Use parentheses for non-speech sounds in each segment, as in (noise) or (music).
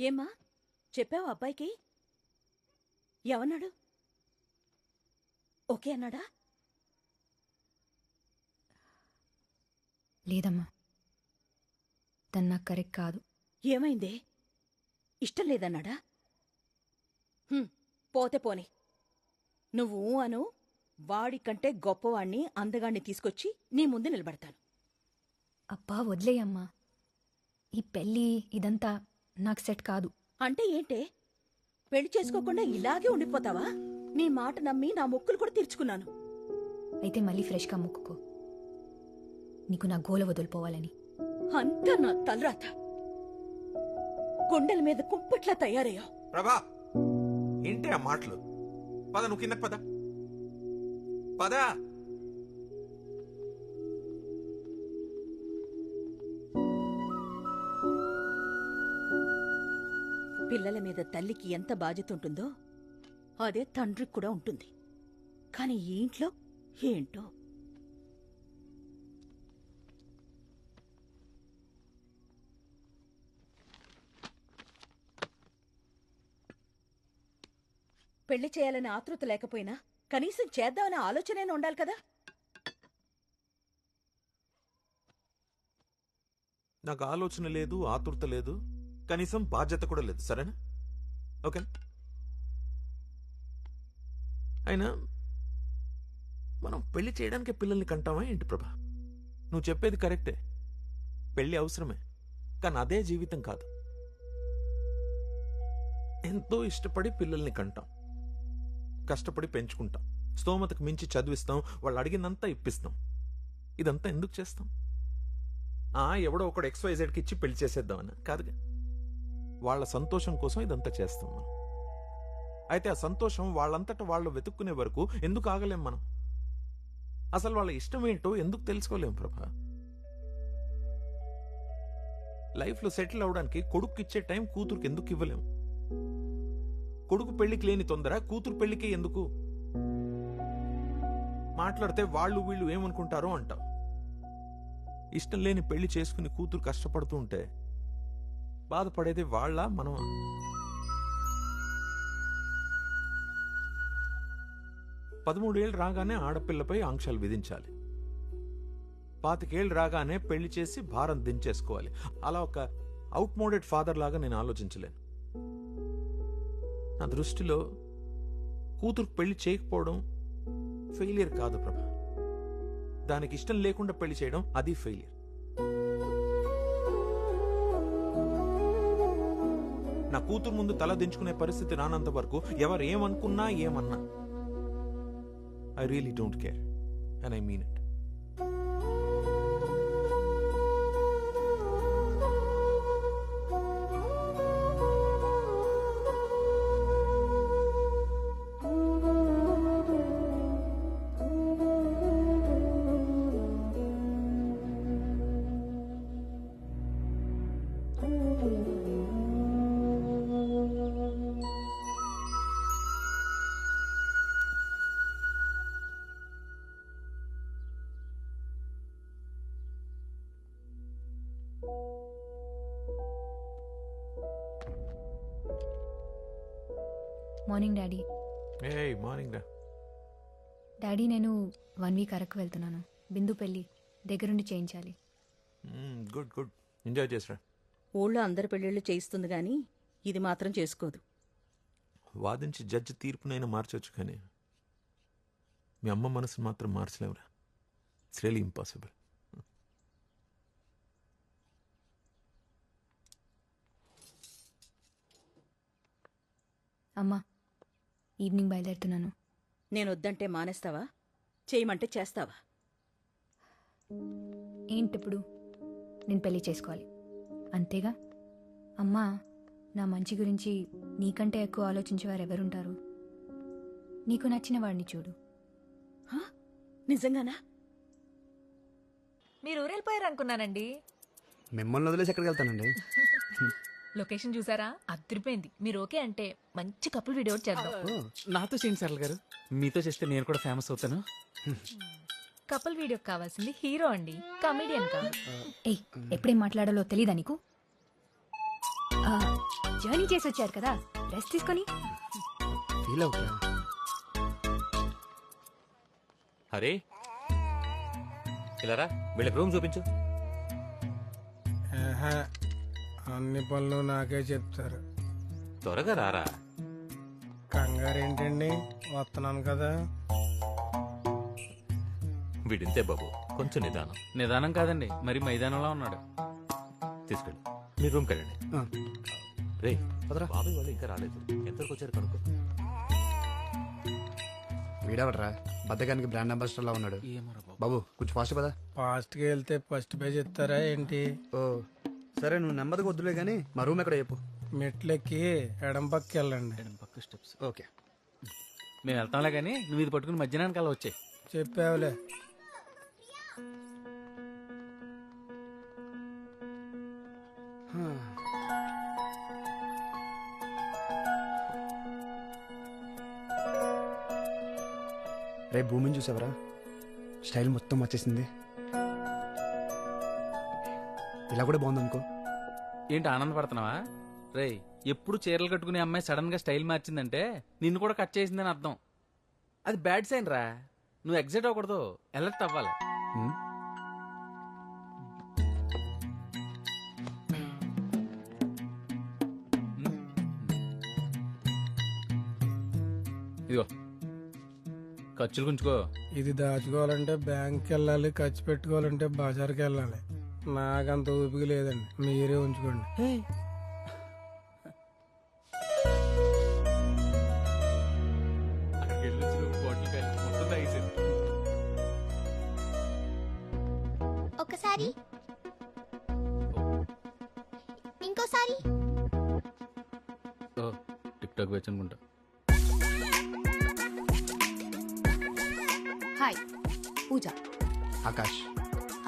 ఏమ్మా? చెప్పావు అబ్బాయికి? ఏమన్నాడు ఓకే అన్నాడా? లేదమ్మా. తను నాకు కరెక్ట్ కాదు. ఏమైందే? ఇష్టం లేదన్నాడా? హ్మ్, పోతే పోని. నువ్వు అను వాడికంటే గొప్పవాణ్ణి అందగాణ్ణి తీసుకొచ్చి నీ ముందు నిలబడతాను. అబ్బా వదిలేయమ్మా. ఈ పెళ్ళి ఇదంతా నాకు సెట్ కాదు. అంటే ఏంటే? పెళ్ళి చేసుకోకుండా ఇలాగే ఉండిపోతావా? నీ మాట నమ్మి నా మొక్కులు కూడా తీర్చుకున్నాను. అయితే మళ్ళీ ఫ్రెష్గా ముక్కుకో. నీకు నా గోల వదిలిపోవాలని. అంతా నా తలరాత. గుండెల మీద కుంపట్లా తయారయ్యావు. ప్రభా ఏంటి ఆ మాటలు? పద నువ్వు కిందకి పద. పద. పిల్లల మీద తల్లికి ఎంత బాధ్యత ఉంటుందో అదే తండ్రికి కూడా ఉంటుంది. కానీ ఈ ఇంట్లో ఏంటో? పెళ్ళి చేయాలనే ఆతృత లేకపోయినా కనీసం చేద్దామనే ఆలోచనైనా ఉండాలి కదా? నాకు ఆలోచన లేదు ఆతృత లేదు. కనీసం బాధ్యత కూడా లేదు సరేనా? ఓకే. అయినా మనం పెళ్ళి చేయడానికి పిల్లల్ని కంటామా ఏంటి ప్రభా? నువ్వు చెప్పేది కరెక్టే. పెళ్ళి అవసరమే కానీ అదే జీవితం కాదు. ఎంతో ఇష్టపడి పిల్లల్ని కంటాం. కష్టపడి పెంచుకుంటాం. స్తోమతకు మించి చదివిస్తాం వాళ్ళు అడిగిందంతా ఇప్పిస్తాం. ఇదంతా ఎందుకు చేస్తాం? ఆ ఎవడో ఒకడు ఎక్స్వైజెడ్కి ఇచ్చి పెళ్ళి చేసేద్దామన్నా కాదుగా? వాళ్ళ సంతోషం కోసం ఇదంతా చేస్తాం మనం. అయితే ఆ సంతోషం వాళ్ళంతట వాళ్ళు వెతుక్కునే వరకు ఎందుకు ఆగలేం మనం? అసలు వాళ్ళ ఇష్టం ఏంటో ఎందుకు తెలుసుకోలేం ప్రభా? లైఫ్లో సెటిల్ అవడానికి కొడుకు ఇచ్చే టైం కూతురుకి ఎందుకు ఇవ్వలేం? కొడుకు పెళ్ళికి లేని తొందర కూతురు పెళ్ళికే ఎందుకు? మాట్లాడితే వాళ్ళు వీళ్ళు ఏమనుకుంటారో అంటాం. ఇష్టం లేని పెళ్ళి చేసుకుని కూతురు కష్టపడుతూ ఉంటే బాధపడేది వాళ్ళ మనం. పదమూడేళ్ళు రాగానే ఆడపిల్లపై ఆంక్షలు విధించాలి. పాతికేళ్ళు రాగానే పెళ్ళి చేసి భారం దించేసుకోవాలి. అలా ఒక అవుట్ మోడెడ్ ఫాదర్ లాగా నేను ఆలోచించలేను. నా దృష్టిలో కూతురు పెళ్ళి చేయకపోవడం ఫెయిలియర్ కాదు ప్రభా. దానికి ఇష్టం లేకుండా పెళ్ళి చేయడం అది ఫెయిలియర్. నా కూతురు ముందు తల దించుకునే పరిస్థితి రానంత వరకు ఎవరు ఏమనుకున్నా ఏమన్నా. I really don't care and I mean morning daddy A morning రా డాడీ నేను వన్ వీక్ అరకు వెళ్తున్నాను. బిందు పెళ్ళి దగ్గరుండి చేయించాలి. గుడ్ గుడ్ ఎంజాయ్ చేసిరా ఊళ్ళో అందరి పెళ్ళిళ్ళు చేయిస్తుంది గాని ఇది మాత్రం చేసుకోదు. వాదించి జడ్జి తీర్పునైనా మార్చొచ్చు కానీ మీ అమ్మ మనసును మాత్రం మార్చలేవురా. ఇట్స్ రియలీ ఇంపాసిబుల్ అమ్మా ఈవినింగ్ బయలుదేరుతున్నాను. నేను వద్దంటే మానేస్తావా? చేయమంటే చేస్తావా? ఏంటిప్పుడు? నేను పెళ్ళి చేసుకోవాలి. అంతేగా? అమ్మా నా మంచి గురించి నీకంటే ఎక్కువ ఆలోచించేవారు ఎవరుంటారు? నీకు నచ్చిన వాడిని చూడు. హా? నిజంగానా? మీరు ఊరెళ్ళిపోయారు అనుకున్నానండి మిమ్మల్ని వదిలేసి ఎక్కడికి వెళ్తానండి? (laughs) లొకేషన్ చూసారా? అదిరిపోయింది. మీరు ఓకే అంటే మంచి కపుల్ వీడియో చేద్దాం. నాతో చేయండి సరళ గారు. మీతో చేస్తే నేను కూడా ఫేమస్ అవుతాను. కపుల్ వీడియో కావాల్సింది హీరో అండి కమెడియన్ కాదు ఏయ్ ఎప్పుడేం మాట్లాడాలో తెలీదా నీకు? ఆ, జర్నీ చేసి వచ్చారు కదా రెస్ట్ తీసుకొని. ఫీల్ అవుతున్నా హరే ఇలారా వీళ్ళకి రూమ్ చూపించు. ఆహా, అన్ని పనులు నాకే చెప్తారు. త్వరగా రారా. కంగారు ఏంటండి వస్తున్నాను కదా. వీడింతే బాబు కొంచెం నిదానం. నిదానం కాదండి మరి మైదానంలో ఉన్నాడు. తీసుకెళ్ళి. మీ రూమ్కి వెళ్ళండి. రే పదరా. బాబాయ్ వాళ్ళు ఇంకా రాలేదు. ఎంతవరకు వచ్చారు కనుక్కో. వీడవడరా? బద్దకానికి బ్రాండ్ అంబాసిడర్ లా ఉన్నాడు. ఏమోరా బాబు. బాబు కొంచెం ఫాస్ట్ పదా. ఫాస్ట్గా వెళ్తే ఫస్ట్ పేజ్ ఇస్తారా ఏంటి? ఓ సరే నువ్వు నెమ్మదిగా వద్దులే కానీ మా రూమ్ ఎక్కడ చెప్పు. మెట్లెక్కి ఎడం పక్కకి వెళ్ళండి. పక్క స్టెప్స్. ఓకే. మేము వెళ్తాంలే కానీ నువ్వు ఇది పట్టుకుని మధ్యాహ్నానికి అలా వచ్చాయి. చెప్పావులే. రే భూమిని చూసావరా? స్టైల్ మొత్తం వచ్చేసింది. ఇలా కూడా బాగుంది అనుకో ఏంటి ఆనందపడుతున్నావా? రేయ్ ఎప్పుడు చీరలు కట్టుకునే అమ్మాయి సడన్గా స్టైల్ మార్చిందంటే నిన్ను కూడా కట్ చేసిందని అర్థం. అది బ్యాడ్ సైన్ రా. నువ్వు ఎగ్జైట్ అవ్వకూడదు. అలర్ట్ అవ్వాలి. ఇదిగో. ఖర్చులు గుంచుకో ఇది దాచుకోవాలంటే బ్యాంక్కి వెళ్ళాలి ఖర్చు పెట్టుకోవాలంటే బజార్కి వెళ్ళాలి. నాకంత ఊపిక లేదండి. మీరే ఉంచుకోండి. ఒకసారి. ఇంకోసారి. టిక్ టాక్ అనుకుంటా. హాయ్. పూజ. ఆకాష్.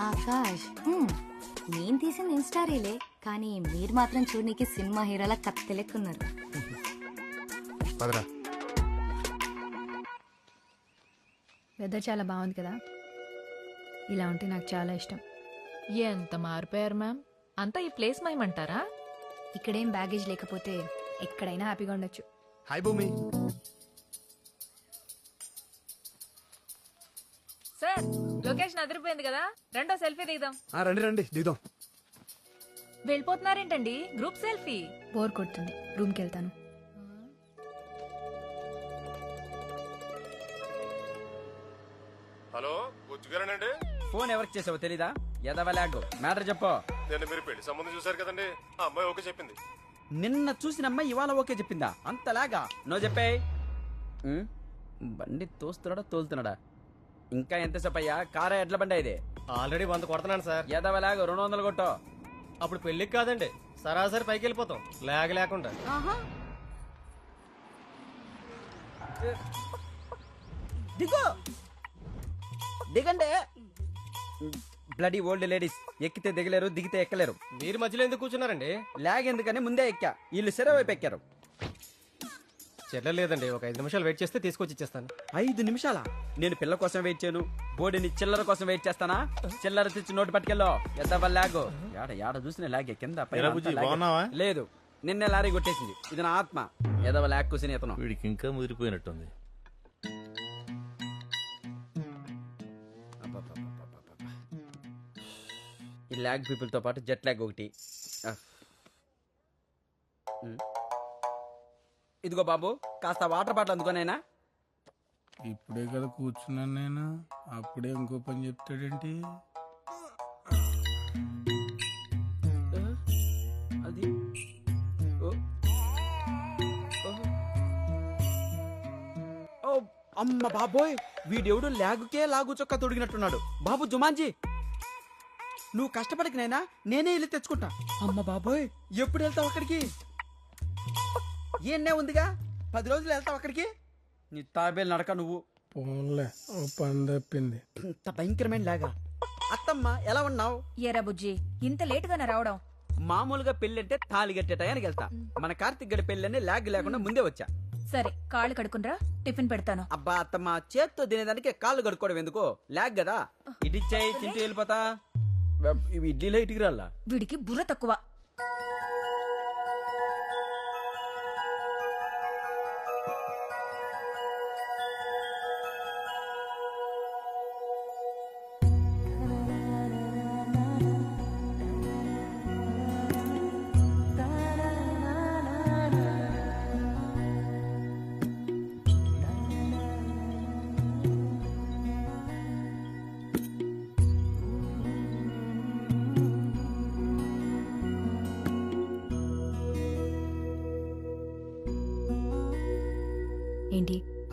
ఆకాష్ హ్మ్, నేను తీసిన ఇన్స్టా రీలే కానీ మీరు మాత్రం చూడనీకి సినిమా హీరోలా కత్తి లెక్కున్నారు పదరా. వెదర్ చాలా బాగుంది కదా? ఇలా ఉంటే నాకు చాలా ఇష్టం. ఎంత మారిపోయారు మ్యామ్? అంతా ఈ ప్లేస్ మైమంటారా? ఇక్కడేం బ్యాగేజ్ లేకపోతే ఎక్కడైనా హ్యాపీగా ఉండొచ్చు. హాయ్ భూమి. లొకేషన్ అదిరిపోయింది కదా? రెండో సెల్ఫీ దిగుదాం. ఆ, రండి రండి దిగుదాం. వెళ్ళిపోతున్నారేంటండి? Group selfie. బోర్ కొడుతుంది. రూమ్కి వెళ్తాను హలో బుజ్జుగారేనండి? ఫోన్ ఎవరికి చేసావో తెలీదా? ఎదవలాగు. మ్యాటర్ చెప్పు. నేను మీరు పెళ్ళి సంబంధం చూశారు కదండి ఆ అమ్మాయి ఓకే చెప్పింది. నిన్న చూసిన అమ్మాయి ఇవాళ ఓకే చెప్పిందా? అంతలాగా. నో చెప్పే బండి తోస్తున్నాడా తోలుతున్నాడా? ఇంకా ఎంతసేపు అయ్యా? కారా ఎడ్ల బండి ఇది. ఆల్రెడీ వంద కొడుతున్నాను సార్. ఎదవలాగు రెండు వందలు కొట్టు. అప్పుడు పెళ్ళికి కాదండి సరాసరి పైకి వెళ్ళిపోతాం. లేక లేకుండా. దిగు. దిగండి. బ్లడీ ఓల్డ్ లేడీస్ ఎక్కితే దిగలేరు దిగితే ఎక్కలేరు. మీరు మధ్యలో ఎందుకు కూర్చున్నారండి? లాగ్ ఎందుకని ముందే ఎక్కా. వీళ్ళు సిర వైపు ఎక్కారు. చెట్ల లేదండి ఒక ఐదు నిమిషాలు వెయిట్ చేస్తే తీసుకొచ్చి ఇచ్చేస్తాను. ఐదు నిమిషాల? నేను పిల్ల కోసం వెయిట్ చేయను. బోడిని చిల్లర కోసం వెయిట్ చేస్తానా? చిల్లర తెచ్చి నోటు పట్టుకెళ్ళో. ఎద్దవ లాగు. యాడ యాడ చూసిన లాగే కింద పైన అంతా లాగే. లేదు నిన్నే లారీ కొట్టేసింది. ఇది నా ఆత్మ. ఎదవ లాగ్ కూసిన ఇతను. వీడికి ఇంకా ముదిరిపోయినట్టుంది. అబ్బబ్బబ్బబ్బబ్బబ్బ. ఈ లాగ్ పీపుల్తో పాటు జెట్ లాగ్ ఒకటి. ఆ. ఉమ్. ఇదిగో బాబు కాస్త వాటర్ బాటిల్ అందుకోనైనా. ఇప్పుడే కదా కూర్చున్నాను నేను. అప్పుడే ఇంకో పని చెప్తాడేంటి? అది. ఓ. ఓ. ఓ, అమ్మ బాబోయ్ వీడెవడు లాగుకే లాగు చొక్కా తొడిగినట్టున్నాడు. బాబు జుమాన్జీ నువ్వు కష్టపడక నైనా నేనే వెళ్ళి తెచ్చుకుంటా. అమ్మ బాబోయ్. ఎప్పుడు వెళ్తావు అక్కడికి? ఏనే ఉందిగా? పది రోజులు వెళ్తావు అక్కడికి? నీ తాబేలు నడక నువ్వు. పోన్లే ఓ పని తప్పింది. ఇంత భయంకరమైన లాగా. అత్తమ్మ ఎలా ఉన్నావు? ఎరా బుజ్జి ఇంత లేటుగానే రావడం. మామూలుగా పెళ్ళంటే తాళి కట్టే టయానికి వెళ్తా. మన కార్తిక్ గడి పెళ్ళని లాగ్ లేకుండా ముందే వచ్చా. సరే కాళ్ళు కడుకునరా టిఫిన్ పెడతాను. అబ్బా అత్తమ్మ చేత్తో తినేదానికి కాళ్ళు కడుక్కోవడం ఎందుకు? లాగ్ కదా. ఇడిచ్చాయి తింటూ వెళ్ళిపోతా. ఇవి ఇడ్లీలో ఇటుకు రాలా? వీడికి బుర్ర తక్కువ.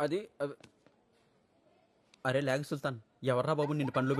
అది అరే లాగ్ సుల్తాన్ ఎవర్రా బాబు నిన్ను పనులు పెట్టు